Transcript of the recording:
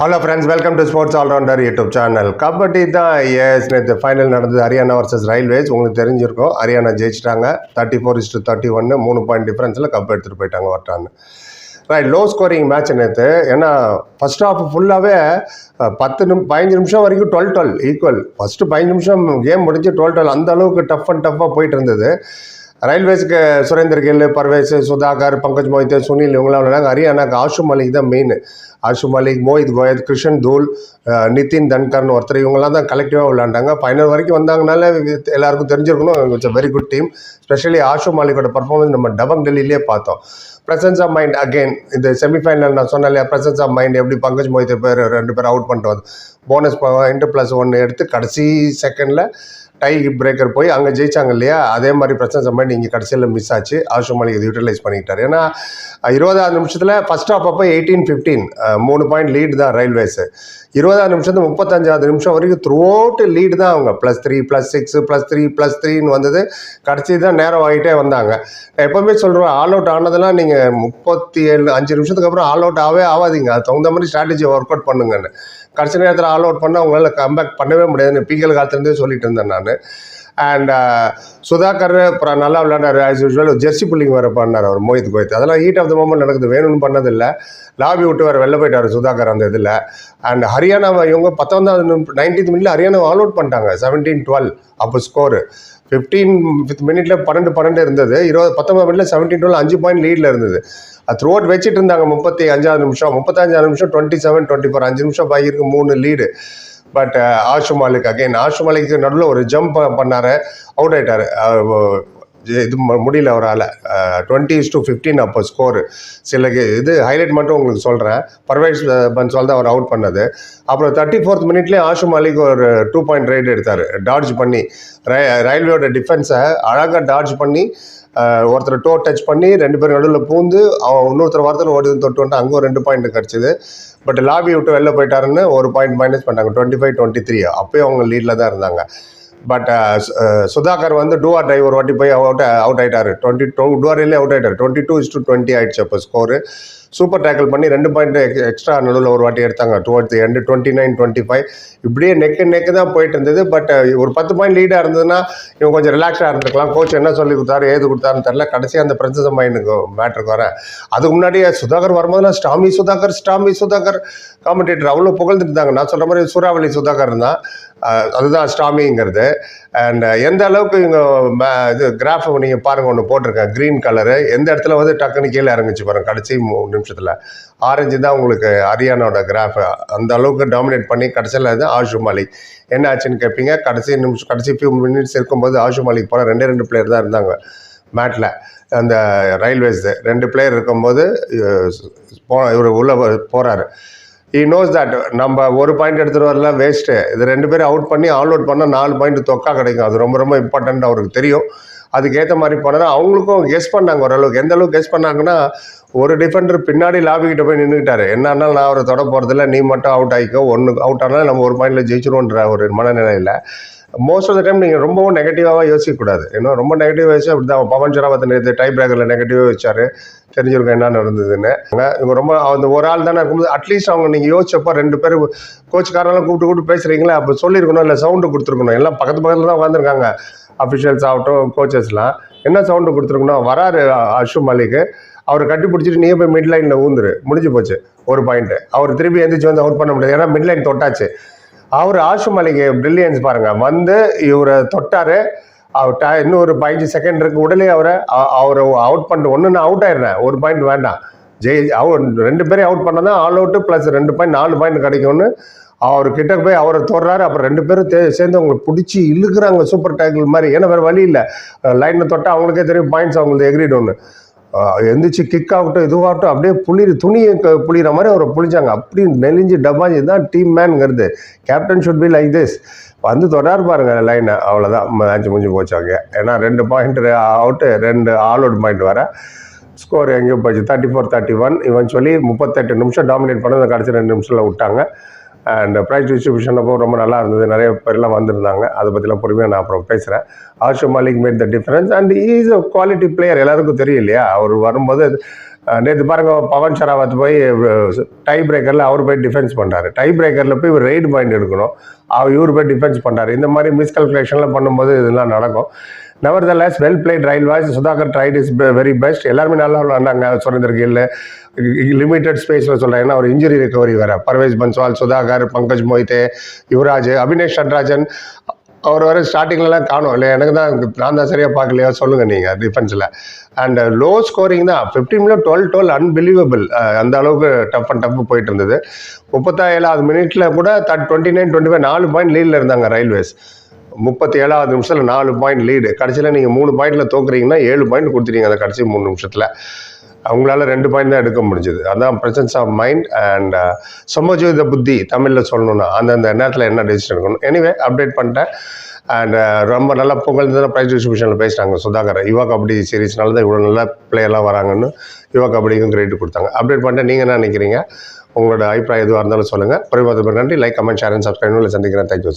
Hello friends welcome to sports allrounder YouTube channel kabaddi தான் எஸ் நேற்று ஃபைனல் நடந்தது ஹரியானா வர்சஸ் ரயில்வேஸ் உங்களுக்கு தெரிஞ்சிருக்கும் ஹரியானா ஜெயிச்சிட்டாங்க. தேர்ட்டி ஃபோர் இஸ்ட்டு தேர்ட்டி ஒன்று மூணு பாயிண்ட் டிஃப்ரென்ஸில் கப் எடுத்துகிட்டு போயிட்டாங்க வரட்டான்னு ரைட் லோ ஸ்கோரிங் மேட்ச் நேற்று ஏன்னா ஃபர்ஸ்ட் ஹாஃப் ஃபுல்லாகவே பத்து நிமி பதினஞ்சு நிமிஷம் வரைக்கும் டுவெல் டுவெல் ஈக்குவல் ஃபஸ்ட்டு பதினஞ்சு நிமிஷம் கேம் முடிஞ்சு டுவெல் டுவெல் அந்த அளவுக்கு டஃப் அண்ட் டஃப்பாக போயிட்டு இருந்தது. ரயில்வேஸ்க்கு சுரேந்தர் கில் பர்வேஸ் சுதாகர் பங்கஜ் மோஹித் சுனில் இவங்களாம் விளையாடாங்க ஹரியானாக்கு ஆஷு மலிக் தான் மெயின் ஆஷு மலிக் மோஹித் கோயத் கிருஷன் தூல் நிதின் தன்கர்னு ஒருத்தர். இவங்களாம் தான் கலெக்டிவாக விளையாண்டாங்க ஃபைனல் வரைக்கும் வந்தாங்கனால எல்லாருக்கும் தெரிஞ்சிருக்கணும். It's very good team specially Ashu மாலிக்கோட performance நம்ம டபங் டெல்லியிலே பார்த்தோம். ப்ரெசன்ஸ் ஆஃப் மைண்ட் அகெயின் இந்த செமிஃபைனல் நான் சொன்னேன் இல்லையா ப்ரெசன்ஸ் ஆஃப் மைண்ட் எப்படி பங்கஜ் மொஹித் பேர் ரெண்டு பேர் அவுட் பண்ணிட்டு வந்து போனஸ் பாயிண்ட் ப்ளஸ் ஒன்று எடுத்து கடைசி செகண்டில் டை பிரேக்கர் போய் அங்கே ஜெயிச்சாங்க இல்லையா? அதே மாதிரி பிரச்சனை மைண்ட் இங்கே கடைசியில் மிஸ் ஆச்சு. ஆஷு மாலிக் இது யூட்டிலைஸ் பண்ணிக்கிட்டார். ஏன்னா இருபதாவது நிமிஷத்தில் ஃபஸ்ட் ஆஃப் அப்போ எயிட்டீன் ஃபிஃப்டீன் மூணு பாயிண்ட் லீடு தான் ரயில்வேஸு இருபதாவது நிமிஷத்து முப்பத்தஞ்சாவது நிமிஷம் வரைக்கும் த்ரூ அவுட் லீடு தான் அவங்க. Plus three plus six plus three plus த்ரீன்னு வந்தது. கடைசி தான் நேரம் ஆகிட்டே வந்தாங்க. எப்போவுமே சொல்கிறேன் ஆல் அவுட் ஆனதெல்லாம் நீங்கள் முப்பத்தி ஏழு அஞ்சு நிமிஷத்துக்கு அப்புறம் ஆல் அவுட் ஆகவே ஆகாதீங்க அது தகுந்த மாதிரி ஸ்ட்ராட்டஜி ஒர்க் அவுட் பண்ணுங்கன்னு. கடைசி நேரத்தில் ஆல் அவுட் பண்ணால் அவங்களால கம்பேக் பண்ணவே முடியாதுன்னு பிகல் காலத்துலேருந்தே சொல்லிட்டு இருந்தேன் நான். அண்ட் uh, சுதாகர் அப்புறம் நல்லா விளையாண்டார். ஆஸ் யூஸ்வல் ஜெர்சி புல்லிங் வேறு பண்ணார் அவர் மோஹித் கோயத் அதெல்லாம் ஹீட் ஆஃப் த மூமெண்ட் நடக்குது. வேணும்னு பண்ணதில்லை. லாபி விட்டு வேறு வெளில போயிட்டார் சுதாகர் அந்த இதில். அண்ட் ஹரியானா இவங்க பத்தொன்பதாவது நைன்டீன்த் மினிட்ல ஹரியானா ஆல் அவுட் பண்ணிட்டாங்க. செவன்டீன் டுவெல் அப்போ ஸ்கோரு ஃபிஃப்டீன் ஃபிஃப்த் மினிட்ல பன்னெண்டு பன்னெண்டு இருந்தது. இருபது பத்தொன்பது மினிட்ல செவன்டீன் டுவெல் அஞ்சு பாயிண்ட் லீடில் இருந்தது. அது த்ரூ அவுட் வச்சுட்டு இருந்தாங்க முப்பத்தி அஞ்சாவது நிமிஷம். முப்பத்தஞ்சாவது நிமிஷம் டுவெண்ட்டி செவன் டுவெண்ட்டி ஃபோர் அஞ்சு நிமிஷம் பாக்கியிருக்கு மூணு lead but uh, Ashu Malik again Ashu மாலிக்கு நடுவில் ஒரு ஜம்ப் பண்ணார். அவுட் ஆகிட்டார் இது முடியல அவரால். டுவெண்ட்டி இஸ் டு ஃபிஃப்டீன் அப்போ ஸ்கோரு சில இது ஹைலைட் மட்டும் உங்களுக்கு சொல்கிறேன் பர்வேஷ் பன்சால் தான் அவர் அவுட் பண்ணது. அப்புறம் தேர்ட்டி ஃபோர்த் மினிட்லேயே ஆஷு மாலிக் ஒரு டூ பாயிண்ட் ரைட் எடுத்தார். டார்ஜ் பண்ணி ரய ரயில்வேயோட டிஃபென்ஸை அழகாக டார்ஜ் பண்ணி ஒருத்தர் டோ டச் பண்ணி ரெண்டு பேரும் நடுவில் பூந்து அவன் இன்னொருத்தர் வாரத்தில் ஓடி தொட்டு வந்துட்டு அங்கே ஒரு ரெண்டு பாயிண்ட் கிடச்சிது. பட் லாபி விட்டு வெளில போயிட்டாருன்னு ஒரு பாயிண்ட் மைனஸ் பண்ணாங்க. டுவெண்ட்டி ஃபைவ் டுவெண்ட்டி த்ரீ அப்போயும் அவங்க லீடில் தான் இருந்தாங்க. பட் சுதாகர் uh, uh, வந்து டூஆர் டிரைவ் ஒரு வாட்டி போய் அவுட் அவுட் ஆயிட்டாரு. டுவெண்ட்டி டூ டூஆர்லேயே அவுட் ஆயிட்டாரு. Twenty two is to twenty ஆயிடுச்சு அப்போ ஸ்கோரு சூப்பர் டேக்கிள் பண்ணி ரெண்டு பாயிண்ட் எக்ஸ்ட்ரா நடுவில் ஒரு வாட்டி எடுத்தாங்க. டுவர்த் எண்டு டுவெண்ட்டி நைன் டுவெண்ட்டி ஃபைவ் இப்படியே நெக்கு நெக்கு தான் போயிட்டு இருந்தது. பட் ஒரு பத்து பாயிண்ட் லீடாக இருந்ததுன்னா இவங்க கொஞ்சம் ரிலாக்ஸாக இருந்திருக்கலாம். கோச் என்ன சொல்லி கொடுத்தாரு ஏது கொடுத்தாருன்னு தெரில கடைசியாக அந்த பிரச்சனை மைண்டுக்கு மேட்ருக்கு வரேன் அதுக்கு முன்னாடியே சுதாகர் வரும்போதெல்லாம் stormy Sudhakar stormy Sudhakar. Commentator அவ்வளோ புகழ்ந்துட்டு இருந்தாங்க. நான் சொல்கிற மாதிரி சூறாவளி சுதாகர் தான். அதுதான் ஸ்டாமிங்கிறது. அண்ட் எந்த அளவுக்கு இவங்க இது கிராஃபை நீங்கள் பாருங்கள் ஒன்று போட்டிருக்கேன். க்ரீன் கலரு எந்த இடத்துல வந்து டக்குன்னு கீழே இறங்குச்சு பாருங்கள் கடைசி நிமிஷத்தில். ஆரஞ்சு தான் உங்களுக்கு ஹரியானாவோட கிராஃப் அந்த அளவுக்கு டாமினேட் பண்ணி கடைசியில் அது ஆஷு மாலிக் என்ன ஆச்சுன்னு கேட்பீங்க கடைசி நிமிஷம் கடைசி ஃபியூ மினிட்ஸ் இருக்கும்போது ஆஷு மாலிக் போல ரெண்டே ரெண்டு பிளேயர் தான் இருந்தாங்க. மேட்டில் அந்த ரயில்வேஸ் ரெண்டு பிளேயர் இருக்கும்போது போ இவர் உள்ளே போகிறாரு ஈ நோஸ் தட் நம்ம ஒரு பாயிண்ட் எடுத்துகிட்டு வரலாம் வேஸ்ட்டு இது ரெண்டு பேரும் அவுட் பண்ணி ஆல் அவுட் பண்ணால் நாலு பாயிண்ட் தொக்கா கிடைக்கும். அது ரொம்ப ரொம்ப இம்பார்ட்டன்ட் அவருக்கு தெரியும். அதுக்கேற்ற மாதிரி போனால் அவங்களுக்கும் கெஸ் பண்ணாங்க ஓரளவுக்கு. எந்த அளவுக்கு கெஸ் பண்ணாங்கன்னா ஒரு டிஃபெண்டர் பின்னாடி லாபிக்கிட்ட போய் நின்றுக்கிட்டாரு என்ன நான் அவரை தொட போகிறதில்ல நீ மட்டும் அவுட் ஆகிக்கோ ஒன்று அவுட் ஆனாலும் நம்ம ஒரு பாயிண்டில் ஜெயிச்சிருவோன்ற ஒரு மனநிலையில். மோஸ்ட் ஆஃப் த டைம் நீங்கள் ரொம்பவும் நெகட்டிவாக யோசிக்கக்கூடாது. ஏன்னா ரொம்ப நெகட்டிவாக வச்சு அப்படி தான் பவன் சராவத் நேற்று டை பிரேக்கரில் நெகட்டிவாக வச்சாரு. தெரிஞ்சிருக்கும் என்ன நடந்ததுன்னு. இவங்க ரொம்ப அந்த ஒரு ஆள் தானே இருக்கும்போது அட்லீஸ்ட் அவங்க நீங்கள் யோசிச்சப்போ ரெண்டு பேர் கோச்சுக்காரெல்லாம் கூப்பிட்டு கூப்பிட்டு பேசுகிறீங்களா அப்போ சொல்லியிருக்கணும் இல்லை சவுண்டு கொடுத்துருக்கணும். எல்லாம் பக்கத்து பக்கத்தில் தான் உட்காந்துருக்காங்க அஃபிஷியல்ஸ் ஆகட்டும் கோச்சஸ்லாம் என்ன சவுண்டு கொடுத்துருக்கணும் வராரு அஷு மாலிக்கு அவர் கட்டி பிடிச்சிட்டு நீயே போய் மிட் லைனில் ஊந்துரு. முடிஞ்சு போச்சு ஒரு பாயிண்ட்டு அவர் திருப்பி எந்திரிச்சு வந்து அவுட் பண்ண முடியாது. ஏன்னா மிட் லைன் தொட்டாச்சு. அவர் ஆஷு மாலிக் பிரில்லியன்ஸ் பாருங்கள் வந்து இவரை தொட்டார். அவர் ட இன்னும் ஒரு பதினஞ்சு செகண்ட் இருக்கு. உடனே அவரை அவரை அவுட் பண்ணிட்டு ஒன்று நான் அவுட் ஆயிடுறேன். ஒரு பாயிண்ட் வேண்டாம். ஜெய் அவர் ரெண்டு பேரையும் அவுட் பண்ணதான் ஆல் அவுட்டு ப்ளஸ் ரெண்டு பாயிண்ட் நாலு பாயிண்ட் கிடைக்கும்னு அவர் கிட்ட போய் அவரை தொடுறாரு. அப்புறம் ரெண்டு பேரும் தே- சேர்ந்து அவங்களை பிடிச்சி இழுக்கிறாங்க சூப்பர் டேக்கிள் மாதிரி. ஏன்னா வேறு வழி இல்லை. லைனில் தொட்டால் அவங்களுக்கே தெரியும் பாயிண்ட்ஸ் அவங்களுக்கு எக்ரிட் ஒன்று எந்திரிச்சு கிக் ஆகட்டும் இதுவாகட்டும் அப்படியே புளி துணியை புளிகிற மாதிரி அவரை புளிச்சாங்க. அப்படி நெலிஞ்சு டபாஞ்சி. தான் team மேனுங்கிறது captain should be like this வந்து தொடர் பாருங்க லைனை அவ்வளோதான் மேட்ச் முடிஞ்சு போச்சாங்க ஏன்னா ரெண்டு பாயிண்ட் அவுட்டு ரெண்டு ஆல் அவுட் பாயிண்ட் வர ஸ்கோர் எங்கேயோ போச்சு. தேர்ட்டி ஃபோர் தேர்ட்டி ஒன் இவன் சொல்லி முப்பத்தெட்டு நிமிஷம் டாமினேட் பண்ண கடைசி ரெண்டு நிமிஷத்தில் விட்டாங்க. அண்ட் ப்ரைஸ் டிஸ்ட்ரிபியூஷன் அப்போ ரொம்ப நல்லா இருந்தது. நிறைய பேர்லாம் வந்திருந்தாங்க. அதை பற்றிலாம் பொறுமையாக நான் அப்புறம் பேசுகிறேன் Ashu Malik made the difference and is a quality player எல்லாருக்கும் தெரியும் இல்லையா? அவர் வரும்போது நேற்று பாருங்க பவன் ஷராவத் போய் டை பிரேக்கரில் அவர் போய் டிஃபென்ஸ் பண்ணுறாரு டை பிரேக்கரில் போய் இவர் ரெய்டு பாயிண்ட் எடுக்கணும். அவர் இவர் போய் டிஃபென்ஸ் பண்ணுறாரு இந்த மாதிரி மிஸ்கல்குலேஷன்லாம் பண்ணும்போது இதெல்லாம் நடக்கும். Nevertheless well played railways Sudhakar tried his very best எல்லாருமே நல்லா விளாண்டாங்க. சுரேந்தருக்கு இல்லை லிமிட்டட் ஸ்பேஸில் சொல்கிறேன் ஏன்னா ஒரு இன்ஜுரி ரிகவரி வேறு. பர்வேஸ் பன்ஸ்வால் சுதாகர் பங்கஜ் மொய்தே யுவராஜ் அபினேஷ் சட்ராஜன் அவர் வர ஸ்டார்டிங்லலாம் காணும். இல்லை எனக்கு தான் நான் தான் சரியாக பார்க்கலையா? சொல்லுங்கள் நீங்கள் டிஃபென்ஸில் அண்ட் லோ ஸ்கோரிங் தான். ஃபிஃப்டீனில் டுவெல் டுவெல் அன்பிலீவபிள் அந்த அளவுக்கு டஃப் அண்ட் டஃப் போயிட்டு இருந்தது. முப்பத்தாயிலாவது மினிட்ல கூட that twenty nine twenty five நாலு பாயிண்ட் லீடில் இருந்தாங்க ரயில்வேஸ் முப்பத்தி ஏழாவது நிமிஷத்தில் நாலு பாயிண்ட் லீடு கடைசியில் நீங்கள் மூணு பாயிண்டில் தோக்குறீங்கன்னா ஏழு பாயிண்ட் கொடுத்துட்டீங்க அந்த கடைசி மூணு நிமிஷத்தில். அவங்களால ரெண்டு பாயிண்ட் தான் எடுக்க முடிஞ்சது. அதான் ப்ரெசன்ஸ் ஆஃப் மைண்ட் அண்ட் சமஜோத புத்தி தமிழில் சொல்லணும்னா அந்தந்த நேரத்தில் என்ன டெசிஷன் எடுக்கணும். எனிவே அப்டேட் பண்ணிட்டேன். அண்ட் uh, ரொம்ப நல்லா புகழ்ந்து ப்ரைஸ் டிஸ்ட்ரிபியூஷனில் பேசுகிறாங்க சுதாகர். யுவா கபடி சீரீஸ்னால தான் இவ்வளோ நல்ல பிளேயர்லாம் வராங்கன்னு யுவா கபடிக்கும் கிரெடிட் கொடுத்தாங்க. அப்டேட் பண்ணிட்டு நீங்கள் என்ன நினைக்கிறீங்க? உங்களோட அபிப்பிராயம் எதுவாக இருந்தாலும் சொல்லுங்கள் பரிமாற்றம் நன்றி. Like comment share and subscribe சந்திக்கிறேன். Thank you